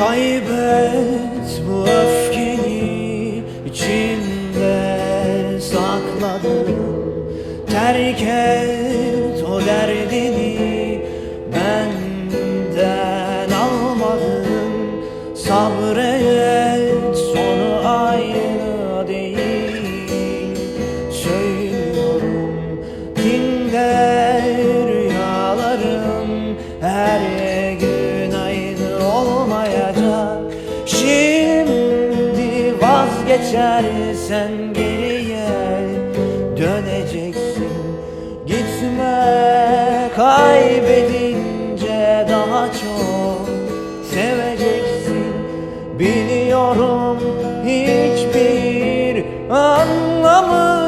Kaybet bu öfkeni içinde sakladım. Terk et o derdini benden almadın. Sabret sonu aynı değil. Söylüyorum dinle rüyalarım. Her vazgeçersen geriye döneceksin. Gitme kaybedince daha çok seveceksin. Biliyorum hiçbir anlamı